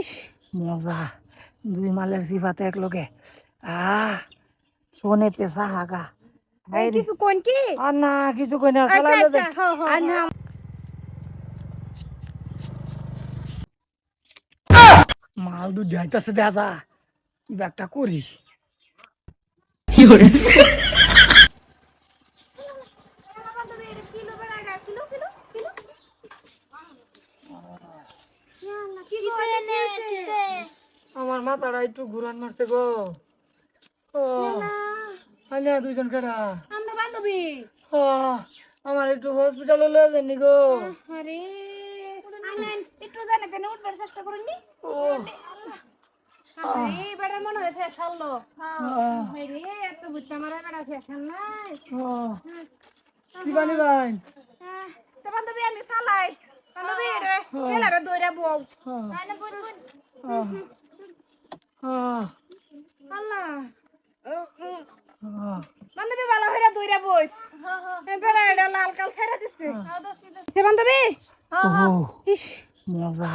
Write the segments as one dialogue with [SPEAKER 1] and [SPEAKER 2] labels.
[SPEAKER 1] ইস মজা। দুই মালের জিভাতে এক লগে আহ সোনে পেশা হাগা।
[SPEAKER 2] কিছু কোন কি?
[SPEAKER 1] আর না কিছু কই না
[SPEAKER 2] আচ্ছা
[SPEAKER 1] চালাইলে
[SPEAKER 2] আচ্ছা
[SPEAKER 1] দে। আর না। মাল দুধ যাইতেছে দেখা যা কি একটা করি
[SPEAKER 2] কিলো বেড়া কিলো কিলো কিলো কি
[SPEAKER 1] আমার মাথাটা একটু ঘুরান মারছে গো। ও আনিয়া দুইজন কেডা
[SPEAKER 2] আমরা বান্ধবী।
[SPEAKER 1] ও আমার একটু হসপিটালে লয়ে যাননি গো।
[SPEAKER 2] আরে একটু জানে কেন উঠবার চেষ্টা করেননি
[SPEAKER 1] ও।
[SPEAKER 2] মনে হয় রে এত বুঝতে আমার নাই।
[SPEAKER 1] ও। কি বানি ভাই।
[SPEAKER 2] তো বান্ধবী আমি চালাই। বান্ধবী রে দইরা বউ।
[SPEAKER 1] হ্যাঁ, হ্যাঁ,
[SPEAKER 2] আল্লাহ
[SPEAKER 1] হ্যাঁ।
[SPEAKER 2] বান্ধবী ভালো হইরা দইরা বইস। বেড়া এটা লাল কাল ছেড়ে দিছে। সে বান্ধবী?
[SPEAKER 1] মজা।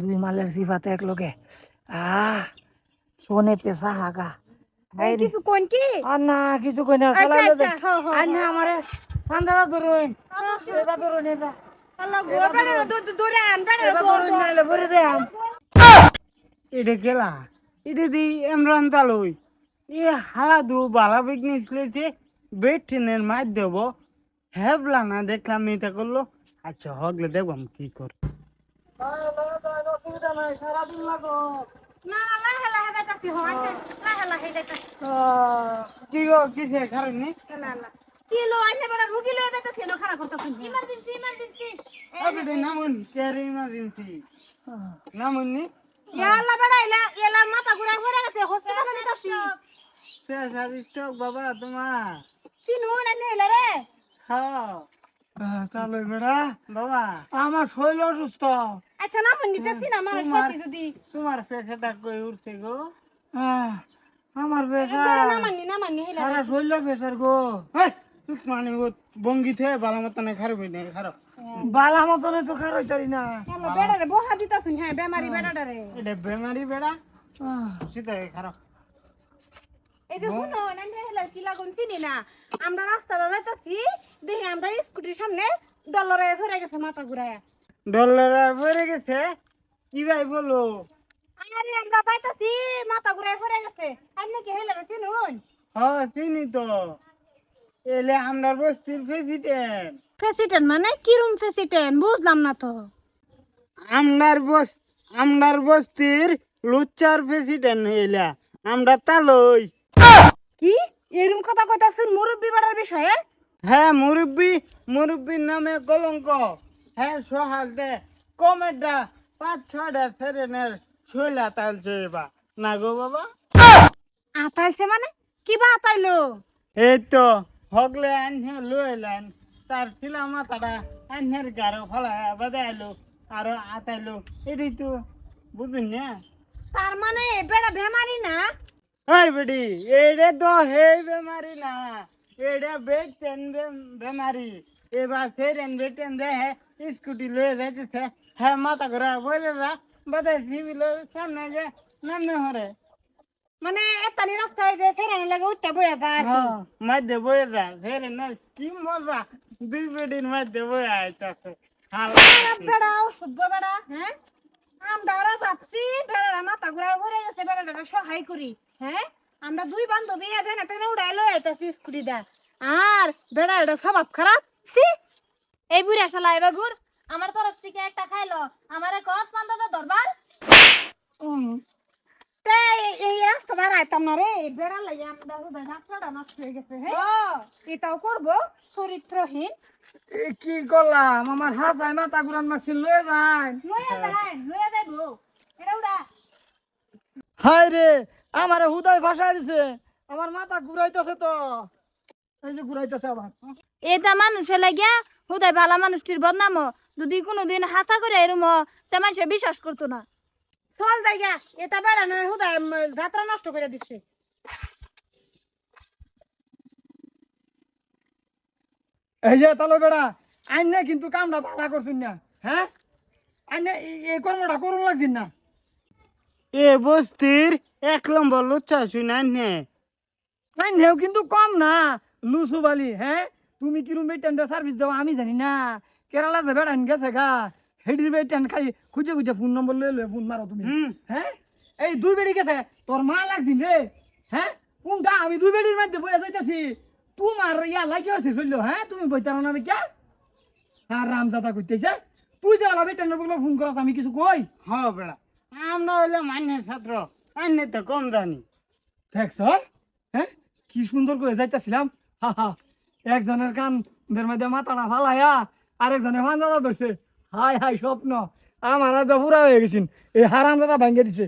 [SPEAKER 1] দুই মালের জিভাতে এক লগে আহ সোনে পেশা হাগা।
[SPEAKER 2] এই কিছু কোন কি?
[SPEAKER 1] আর না কিছু আর না আমারে। ঠান্ডাটা ধরুন। এটা ধরুন এটা এটা
[SPEAKER 3] গেলা এটা এমরান তালুই। এ হালা দু বালা বিঘ্নিস লেছে। বেড ট্রেনের মার দেব হেবলা না দেখলাম এটা করল আচ্ছা হগলে দেখবাম কি কর।
[SPEAKER 2] লাহে যাইতাছি
[SPEAKER 3] কি গো কিসে কারণ নি?
[SPEAKER 2] না না। কি লো আইনে বেড়া রুগী লয়ে যাইতাছি না খারাপ করতাছি। ইমার্জেন্সি ইমার্জেন্সি
[SPEAKER 3] আবে নামুন কেয়ার ইমার্জেন্সি। নামুন নি?
[SPEAKER 2] বেড়া ইলা মাথা ঘুরে ঘুরে গেছে হসপিটালে নিতাছি।
[SPEAKER 3] প্রেসার স্ট্রোক বাবা তোমার।
[SPEAKER 2] চিনু না নেলা রে?
[SPEAKER 3] হ্যাঁ।
[SPEAKER 1] তাহলে বেড়া
[SPEAKER 3] বাবা।
[SPEAKER 1] আমার শরীর অসুস্থ।
[SPEAKER 2] আচ্ছা না নিতাছি না মানুষ
[SPEAKER 3] তোমার-
[SPEAKER 2] পাচ্ছি যদি।
[SPEAKER 3] তোমার প্রেসারটা কই উঠছে গো?
[SPEAKER 1] আমার
[SPEAKER 2] ধরে
[SPEAKER 1] প্রেশার
[SPEAKER 2] না মাননি না মাননি হেলা
[SPEAKER 1] সারা শরীর প্রেশার গো।
[SPEAKER 3] তুই মানে ও বঙ্গি থেকে বালা মতো না খারাপ হই না খারাপ।
[SPEAKER 1] বালা মতনে তো খারাপ না।
[SPEAKER 2] বেড়া রে বহা হ্যাঁ বেমারি বেড়াটা রে
[SPEAKER 3] এটা বেমারি বেড়া?
[SPEAKER 1] আহ,
[SPEAKER 3] সেটা খারাপ।
[SPEAKER 2] এই যে শুনো না হেলা কি লাগুন চিনি না? আমরা দেখি আমরা স্কুটির সামনে গেছে মাথা ঘুরায়।
[SPEAKER 3] ডলার পড়ে গেছে? কি ভাই বলো?
[SPEAKER 2] আরে আমরা যাইতাছি মাথা ঘুরায় ঘুরে গেছে। আপনি কি চিনুন?
[SPEAKER 3] হ্যাঁ চিনি তো। এলে আমরা বস্তির প্রেসিডেন্ট
[SPEAKER 2] প্রেসিডেন্ট মানে কিরম প্রেসিডেন্ট বুঝলাম না তো।
[SPEAKER 3] আমরার বস আমরার বস্তির লুচ্চার প্রেসিডেন্ট এলা আমরা তালই।
[SPEAKER 2] কি? এরম কথা কইতাছেন মুরব্বি বাড়ার বিষয়ে?
[SPEAKER 3] হ্যাঁ মুরব্বি মুরব্বির নামে কলঙ্ক। হ্যাঁ সহাল দে কমেডা পাঁচ ছয়টা সেরেনের ছয়লা তালছে এবার। না গো বাবা।
[SPEAKER 2] আতাইছে মানে? কিবা আতাইলো?
[SPEAKER 3] এই তো হগলে আনহে লইলেন তার ছিলা মাথাটা আনহের গারো ফলা বাদাইলো আর আতাইলো। এটি তো বুঝুন না?
[SPEAKER 2] তার মানে বেড়া বেমারি না?
[SPEAKER 3] ওই বেডি এইটা তো হেই বেমারি না এটা বেড টেন বেমারি। এবার সেই রেন বেড টেন দে হে স্কুটি লয়ে যাইতেছে। হ্যাঁ মাথা ঘোরা বলে যা বাদাই সিভিলের সামনে যে নামনে হরে।
[SPEAKER 2] মানে এতানি রাস্তায় যে ফেরানো লাগে উঠটা বইয়া যায়
[SPEAKER 3] হ্যাঁ মধ্যে বয়ে যা সেই রেন কি মজা দুই বেডির মধ্যে বয়ে আইতাছে।
[SPEAKER 2] খারাপ বেড়া অসভ্য বেড়া হ্যাঁ? আমরা ভাবছি বেড়ারা মাথা ঘুরা ঘুরে গেছে বেড়াটাকে সহায় করি। হ্যাঁ? আমরা দুই বান্ধবী এখানে এখানে উড়াই লই আইতাছি স্কুটিটা আর বেড়াটা স্বভাব খারাপ। সি
[SPEAKER 4] এই বুড়া শালা এবার ঘুর। আমার তরফ থেকে একটা খাইলো। আমার কস পান্তা দরবার।
[SPEAKER 2] রাস্তা না রে বেড়া লাগে আমরা যাত্রাটা নষ্ট হয়ে গেছে হ্যাঁ এটাও করব চরিত্রহীন।
[SPEAKER 1] কি করলাম আমার হাসাই মাথা ঘুরান মারছিল লয়ে যান।
[SPEAKER 2] লইয়া যাই লইয়া যাইবো। এটা উড়া
[SPEAKER 1] হাই রে আমারে দিছে। আমার মাথা ঘুরাইতেছে তো। এই যে ঘুরাইতেছে আবার।
[SPEAKER 4] এটা মানুষের লাগিয়া হুদায় ভালা মানুষটির বদনাম যদি কোনোদিন হাসা করে এরম তে মানুষে বিশ্বাস করতো না।
[SPEAKER 2] চল জায়গা এটা বেড়া নয় হুদা যাত্রা নষ্ট করে দিচ্ছে
[SPEAKER 1] এই যে তাহলে বেড়া আইন না কিন্তু কামটা ভাড়া করছুন না হ্যাঁ? আইন এই কর্মটা করুন লাগছিন না।
[SPEAKER 3] এ বস্তির এক নম্বর লুচ্ছা শুনান নে
[SPEAKER 1] নাই নেও কিন্তু কম না লুসু বালি হ্যাঁ? তুমি কিরম বেটেন্ডার সার্ভিস দাও আমি জানি না। কেরালা যে বেড়ান গেছে গা। হেডির বেটেন খালি খুঁজে খুঁজে ফোন নম্বর লয়ে লয়ে ফোন মারো তুমি। হ্যাঁ? এই দুই বেড়ি গেছে তোর মা লাগছিন রে। হ্যাঁ? কোনটা? আমি দুই বেড়ির মধ্যে বয়ে যাইতেছি। তোমার ইয়া লাগি আছে চলল হ্যাঁ? তুমি বইতার না দেখিয়া আর রামজাদা কইতেছে। তুই যে আলা বেটেন্ডার বলে ফোন করাস আমি কিছু কই?
[SPEAKER 3] হ বেড়া আমরা হইলে মান্য ছাত্র আন্নে তো কম জানি।
[SPEAKER 1] দেখছ? হ্যাঁ? কি সুন্দর করে যাইতেছিলাম। হা হা। একজনের কান দের মধ্যে মাথাটা ফালাইয়া আরেকজনে ফান্দাদা ধরছে। হাই হাই স্বপ্ন। আমার তো পুরা হয়ে গেছেন। এই হারাম দাদা ভাঙ্গে দিছে।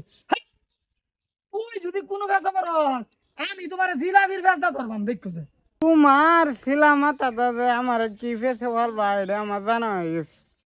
[SPEAKER 1] তুই যদি কোনো ব্যবসা করস আমি তোমার জিলাপির ব্যবসা করবাম, দেখছ
[SPEAKER 3] তোমার ছিলা মাথা দাদা, আমার কি ফেসে ভালো আমার জানা হয়ে গেছে।